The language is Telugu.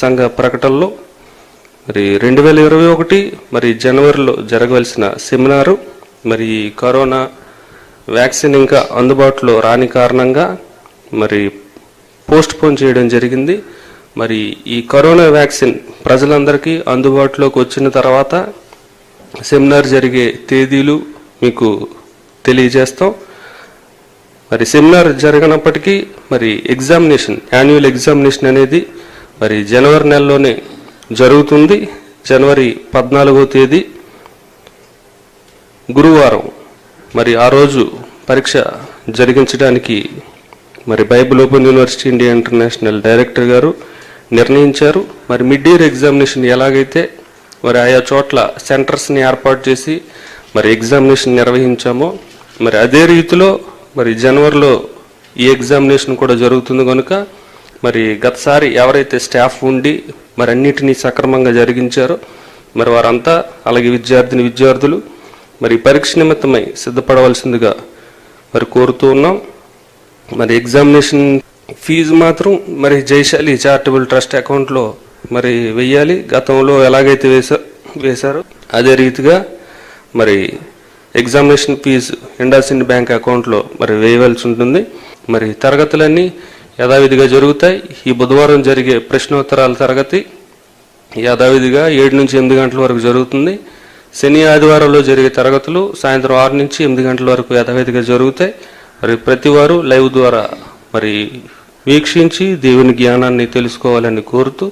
సంఘ ప్రకటనలో మరి రెండు వేల ఇరవై ఒకటి మరి జనవరిలో జరగవలసిన సెమినారు. మరి కరోనా వ్యాక్సిన్ ఇంకా అందుబాటులో రాని కారణంగా మరి పోస్ట్ పోన్ చేయడం జరిగింది. మరి ఈ కరోనా వ్యాక్సిన్ ప్రజలందరికీ అందుబాటులోకి వచ్చిన తర్వాత సెమినార్ జరిగే తేదీలు మీకు తెలియజేస్తాం. మరి సెమినార్ జరగనప్పటికీ మరి ఎగ్జామినేషన్ యాన్యువల్ ఎగ్జామినేషన్ అనేది మరి జనవరి నెలలోనే జరుగుతుంది. జనవరి పద్నాలుగో తేదీ గురువారం. మరి ఆ రోజు పరీక్ష జరిగించడానికి మరి Bible open university India international director గారు నిర్ణయించారు. మరి మిడ్ ఇయర్ ఎగ్జామినేషన్ ఎలాగైతే మరి ఆయా చోట్ల సెంటర్స్ని ఏర్పాటు చేసి మరి ఎగ్జామినేషన్ నిర్వహించామో మరి అదే రీతిలో మరి జనవరిలో ఈ ఎగ్జామినేషన్ కూడా జరుగుతుంది కనుక మరి గతసారి ఎవరైతే స్టాఫ్ ఉండి మరి అన్నిటినీ సక్రమంగా జరిగించారో మరి వారంతా అలాగే విద్యార్థిని విద్యార్థులు మరి పరీక్ష నిమిత్తమై సిద్ధపడవలసిందిగా మరి కోరుతూ ఉన్నాం. మరి ఎగ్జామినేషన్ ఫీజు మాత్రం మరి జైశాలి చారిటబుల్ ట్రస్ట్ అకౌంట్లో మరి వెయ్యాలి. గతంలో ఎలాగైతే వేసా వేశారో అదే రీతిగా మరి ఎగ్జామినేషన్ ఫీజు ఇండాసిండ్ బ్యాంక్ అకౌంట్లో మరి వేయవలసి ఉంటుంది. మరి తరగతులన్నీ యథావిధిగా జరుగుతాయి. ఈ బుధవారం జరిగే ప్రశ్నోత్తరాల తరగతి యథావిధిగా ఏడు నుంచి ఎనిమిది గంటల వరకు జరుగుతుంది. శని ఆదివారంలో జరిగే తరగతులు సాయంత్రం ఆరు నుంచి ఎనిమిది గంటల వరకు యథావిధిగా జరుగుతాయి. మరి ప్రతి వారు లైవ్ ద్వారా మరి వీక్షించి దేవుని జ్ఞానాన్ని తెలుసుకోవాలని కోరుతూ